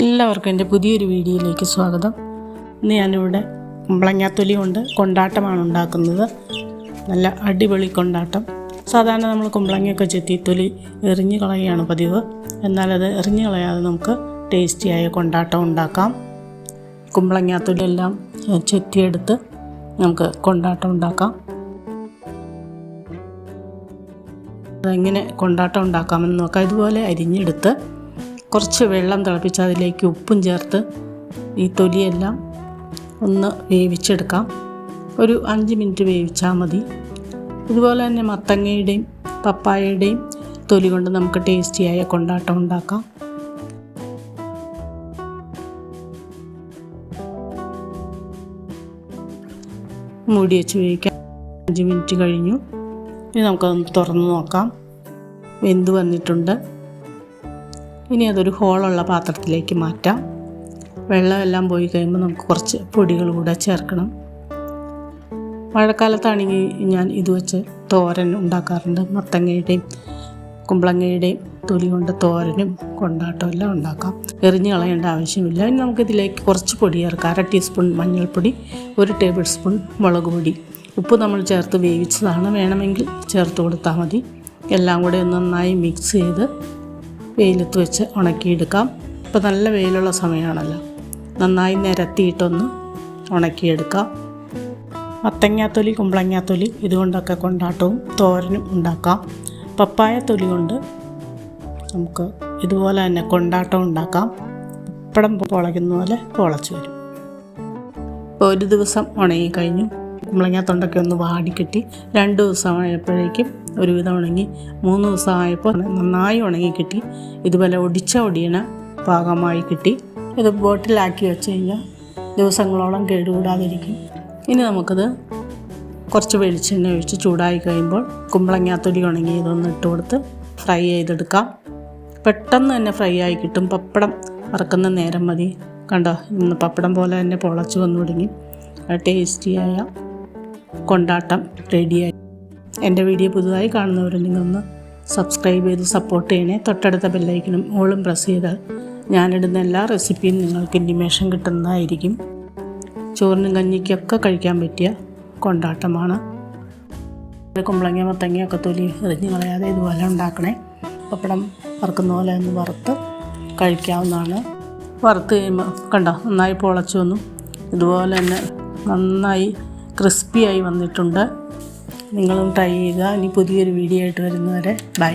എല്ലാവർക്കും എന്റെ പുതിയൊരു വീഡിയോയിലേക്ക് സ്വാഗതം. ഇന്ന് ഞാനിവിടെ കുമ്പളങ്ങാത്തൊലി കൊണ്ട് കൊണ്ടാട്ടമാണ് ഉണ്ടാക്കുന്നത്. നല്ല അടിപൊളി കൊണ്ടാട്ടം. സാധാരണ നമ്മൾ കുമ്പളങ്ങയൊക്കെ ചെത്തി തൊലി എറിഞ്ഞു കളയുകയാണ് പതിവ്. എന്നാലത് എറിഞ്ഞു കളയാതെ നമുക്ക് ടേസ്റ്റിയായ കൊണ്ടാട്ടം ഉണ്ടാക്കാം. കുമ്പളങ്ങാത്തൊലി എല്ലാം ചെത്തിയെടുത്ത് നമുക്ക് കൊണ്ടാട്ടം ഉണ്ടാക്കാം. അതെങ്ങനെ കൊണ്ടാട്ടം ഉണ്ടാക്കാമെന്ന് നോക്കാം. ഇതുപോലെ അരിഞ്ഞെടുത്ത് കുറച്ച് വെള്ളം തിളപ്പിച്ച് അതിലേക്ക് ഉപ്പും ചേർത്ത് ഈ തൊലിയെല്ലാം ഒന്ന് വേവിച്ചെടുക്കാം. ഒരു അഞ്ച് മിനിറ്റ് വേവിച്ചാൽ മതി. ഇതുപോലെ തന്നെ മത്തങ്ങയുടെയും പപ്പായയുടെയും തൊലി കൊണ്ട് നമുക്ക് ടേസ്റ്റിയായ കൊണ്ടാട്ടം ഉണ്ടാക്കാം. മൂടി വെച്ച് വേവിക്കാം. അഞ്ച് മിനിറ്റ് കഴിഞ്ഞു. ഇനി നമുക്കതൊന്ന് തുറന്ന് നോക്കാം. വെന്ത് വന്നിട്ടുണ്ട്. ഇനി അതൊരു ഹോളുള്ള പാത്രത്തിലേക്ക് മാറ്റാം. വെള്ളമെല്ലാം പോയി കഴിയുമ്പോൾ നമുക്ക് കുറച്ച് പൊടികൾ കൂടെ ചേർക്കണം. മഴക്കാലത്താണെങ്കിൽ ഞാൻ ഇത് വെച്ച് തോരൻ ഉണ്ടാക്കാറുണ്ട്. മത്തങ്ങയുടെയും കുമ്പളങ്ങയുടെയും തൊലി കൊണ്ട് തോരനും കൊണ്ടാട്ടവും എല്ലാം ഉണ്ടാക്കാം. എറിഞ്ഞ് കളയേണ്ട ആവശ്യമില്ല. ഇനി നമുക്കിതിലേക്ക് കുറച്ച് പൊടി ചേർക്കാം. അര ടീസ്പൂൺ മഞ്ഞൾപ്പൊടി ഒരു ടേബിൾ സ്പൂൺ മുളക് പൊടി. ഉപ്പ് നമ്മൾ ചേർത്ത് വേവിച്ചതാണ്. വേണമെങ്കിൽ ചേർത്ത് കൊടുത്താൽ മതി. എല്ലാം കൂടെ നന്നായി മിക്സ് ചെയ്ത് വെയിലത്ത് വെച്ച് ഉണക്കിയെടുക്കാം. ഇപ്പോൾ നല്ല വെയിലുള്ള സമയമാണല്ലോ നന്നായി നിരത്തിയിട്ടൊന്ന് ഉണക്കിയെടുക്കാം. മത്തങ്ങാത്തൊലി കുമ്പളങ്ങാത്തൊലി ഇതുകൊണ്ടൊക്കെ കൊണ്ടാട്ടവും തോരനും ഉണ്ടാക്കാം. പപ്പായ തൊലി കൊണ്ട് നമുക്ക് ഇതുപോലെ തന്നെ കൊണ്ടാട്ടം ഉണ്ടാക്കാം. പപ്പടം പൊളയ്ക്കുന്ന പോലെ പൊളച്ച് വരും. ഇപ്പോൾ ഒരു ദിവസം ഉണങ്ങി കഴിഞ്ഞു. കുമ്പളങ്ങാത്തൊണ്ടൊക്കെ ഒന്ന് വാടിക്കിട്ടി രണ്ട് ദിവസം ആയപ്പോഴേക്കും ഒരുവിധം ഉണങ്ങി മൂന്ന് ദിവസം ആയപ്പോൾ നന്നായി ഉണങ്ങി കിട്ടി. ഇതുപോലെ ഒടിച്ച ഒടിയണ പാകമായി കിട്ടി. ഇത് ബോട്ടിലാക്കി വെച്ച് കഴിഞ്ഞാൽ ദിവസങ്ങളോളം കേടുകൂടാതിരിക്കും. ഇനി നമുക്കത് കുറച്ച് വെളിച്ചെണ്ണ ഒഴിച്ച് ചൂടായി കഴിയുമ്പോൾ കുമ്പളങ്ങാത്തൊലി ഉണങ്ങി ഇതൊന്ന് ഇട്ട് കൊടുത്ത് ഫ്രൈ ചെയ്തെടുക്കാം. പെട്ടെന്ന് തന്നെ ഫ്രൈ ആയി കിട്ടും. പപ്പടം വറക്കുന്ന നേരം മതി. കണ്ടോ? ഇന്ന് പപ്പടം പോലെ തന്നെ പൊളച്ച് വന്നു തുടങ്ങി ടേസ്റ്റിയായ കൊണ്ടാട്ടം റെഡിയായി. എന്റെ വീഡിയോ പുതുതായി കാണുന്നവരുണ്ടെങ്കിൽ ഒന്ന് സബ്സ്ക്രൈബ് ചെയ്ത് സപ്പോർട്ട് ചെയ്യണേ. തൊട്ടടുത്ത ബെല്ലൈക്കനും ഓളും പ്രസ് ചെയ്താൽ ഞാനിടുന്ന എല്ലാ റെസിപ്പിയും നിങ്ങൾക്ക് ഇന്റിമേഷൻ കിട്ടുന്നതായിരിക്കും. ചോറിനും കഞ്ഞിക്കൊക്കെ കഴിക്കാൻ പറ്റിയ കൊണ്ടാട്ടമാണ്. കുമ്പളങ്ങ മത്തങ്ങയൊക്കെ തൊലി എറിഞ്ഞ് കളയാതെ ഇതുപോലെ ഉണ്ടാക്കണേ. പപ്പടം വറുക്കുന്ന പോലെ ഒന്ന് വറുത്ത് കഴിക്കാവുന്നതാണ്. വറുത്ത് കഴിയുമ്പോൾ കണ്ടോ നന്നായി പൊളച്ചു വന്നു. ഇതുപോലെ തന്നെ നന്നായി ക്രിസ്പിയായി വന്നിട്ടുണ്ട്. നിങ്ങളും ട്രൈ ചെയ്യുക. ഇനി പുതിയൊരു വീഡിയോ ആയിട്ട് വരുന്നവരെ ബൈ